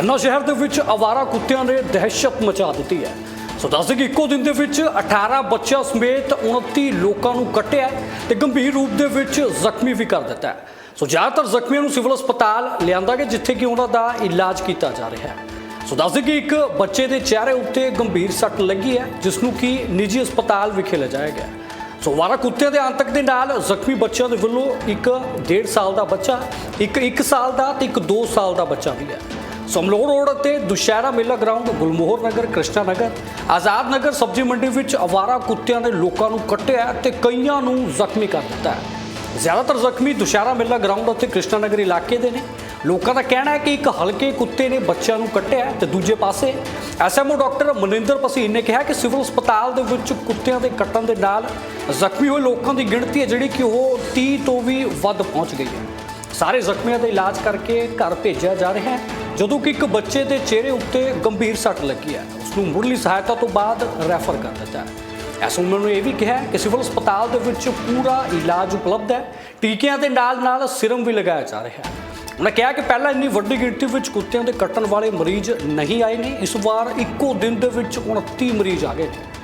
ਖੰਨਾ ਸ਼ਹਿਰ ਦੇ ਵਿੱਚ ਆਵਾਰਾ ਕੁੱਤਿਆਂ ਨੇ ਦਹਿਸ਼ਤ ਮਚਾ ਦਿੱਤੀ ਹੈ। ਸੋ ਦੱਸਦੇ ਕਿ ਇੱਕੋ ਦਿਨ ਦੇ ਵਿੱਚ 18 ਬੱਚਿਆਂ ਸਮੇਤ 29 ਲੋਕਾਂ ਨੂੰ ਕੱਟਿਆ ਹੈ ਤੇ ਗੰਭੀਰ ਰੂਪ ਦੇ ਵਿੱਚ ਜ਼ਖਮੀ ਵੀ ਕਰ ਦਿੱਤਾ ਸੋ ਜ਼ਿਆਦਾਤਰ ਜ਼ਖਮੀਆਂ ਨੂੰ ਸਿਵਲ ਹਸਪਤਾਲ ਲਿਆਂਦਾ ਗਿਆ, ਜਿੱਥੇ ਕਿ ਉਹਨਾਂ ਦਾ ਇਲਾਜ ਕੀਤਾ ਜਾ ਰਿਹਾ ਹੈ। ਸੋ ਦੱਸਦੇ ਕਿ ਇੱਕ ਬੱਚੇ ਦੇ ਚਿਹਰੇ ਉੱਤੇ ਗੰਭੀਰ ਸੱਟ ਲੱਗੀ ਹੈ, ਜਿਸ ਨੂੰ ਕਿ ਨਿੱਜੀ ਹਸਪਤਾਲ ਵਿਖੇ ਲਿਜਾਇਆ ਗਿਆ। ਸੋ ਵਾਰਾ ਕੁੱਤਿਆਂ ਦੇ ਆਤੰਕ ਦੇ ਨਾਲ ਜ਼ਖਮੀ ਬੱਚਿਆਂ ਦੇ ਵੱਲੋਂ ਇੱਕ 1.5 ਸਾਲ ਦਾ ਬੱਚਾ, ਇੱਕ 1 ਸਾਲ ਦਾ ਤੇ ਇੱਕ 2 ਸਾਲ ਦਾ ਬੱਚਾ ਵੀ ਹੈ। ਸਮਲੋਰ ਰੋਡ ਅਤੇ ਦੁਸ਼ਹਿਰਾ ਮੇਲਾ ਗਰਾਊਂਡ ਗੁਲਮੋਹਰ ਨਗਰ, ਕ੍ਰਿਸ਼ਨਾ ਨਗਰ। ਆਜ਼ਾਦ ਨਗਰ ਸਬਜ਼ੀ ਮੰਡੀ ਵਿੱਚ ਅਵਾਰਾ ਕੁੱਤਿਆਂ ਨੇ ਲੋਕਾਂ ਨੂੰ ਕੱਟਿਆ ਤੇ ਕਈਆਂ ਨੂੰ ਜ਼ਖਮੀ ਕਰ ਦਿੱਤਾ ਹੈ। ਜ਼ਿਆਦਾਤਰ ਜ਼ਖਮੀ ਦੁਸ਼ਹਿਰਾ ਮੇਲਾ ਗਰਾਊਂਡ ਅਤੇ ਕ੍ਰਿਸ਼ਨਾ ਨਗਰ ਇਲਾਕੇ ਦੇ ਨੇ। ਲੋਕਾਂ ਦਾ ਕਹਿਣਾ ਹੈ ਕਿ ਇੱਕ ਹਲਕੇ ਕੁੱਤੇ ਨੇ ਬੱਚਿਆਂ ਨੂੰ ਕੱਟਿਆ ਹੈ ਤੇ ਦੂਜੇ ਪਾਸੇ ਐਸਐਮਓ ਡਾਕਟਰ ਮਨਿੰਦਰ ਭਸੀਨ ਨੇ ਕਿਹਾ ਕਿ ਸਿਵਲ ਹਸਪਤਾਲ ਦੇ ਵਿੱਚ ਕੁੱਤਿਆਂ ਦੇ ਕੱਟਣ ਦੇ ਨਾਲ ਜ਼ਖਮੀ ਹੋਏ ਲੋਕਾਂ ਦੀ ਗਿਣਤੀ ਹੈ ਜਿਹੜੀ ਕਿ ਉਹ 30 ਤੋਂ ਵੀ ਵੱਧ ਪਹੁੰਚ ਗਈ ਹੈ। ਸਾਰੇ ਜ਼ਖਮੀਆਂ ਦਾ ਇਲਾਜ ਕਰਕੇ ਘਰ ਭੇਜਿਆ ਜਾ ਰਿਹਾ ਹੈ, ਜਦੋਂ ਕਿ ਇੱਕ ਬੱਚੇ ਦੇ ਚਿਹਰੇ ਉੱਤੇ ਗੰਭੀਰ ਸੱਟ ਲੱਗੀ ਹੈ। ਉਸ ਨੂੰ ਮੁੱਢਲੀ ਸਹਾਇਤਾ ਤੋਂ ਬਾਅਦ ਰੈਫਰ ਕਰ ਦਿੱਤਾ ਹੈ। ਐਸਓਮਨ ਨੂੰ ਇਹ ਵੀ ਕਿਹਾ ਕਿ ਸਿਵਲ ਹਸਪਤਾਲ ਦੇ ਵਿੱਚ ਪੂਰਾ ਇਲਾਜ ਉਪਲਬਧ ਹੈ। ਟੀਕਿਆਂ ਦੇ ਨਾਲ ਨਾਲ ਸਿਰਮ ਵੀ ਲਗਾਇਆ ਜਾ ਰਿਹਾ ਹੈ। ਉਹਨਾਂ ਕਿਹਾ ਕਿ ਪਹਿਲਾਂ ਇੰਨੀ ਵੱਡੀ ਗਿਣਤੀ ਵਿੱਚ ਕੁੱਤਿਆਂ ਦੇ ਕੱਟਣ ਵਾਲੇ ਮਰੀਜ਼ ਨਹੀਂ ਆਏ ਨੇ। ਇਸ ਵਾਰ ਇੱਕੋ ਦਿਨ ਦੇ ਵਿੱਚ 29 ਮਰੀਜ਼ ਆ ਗਏ ਨੇ।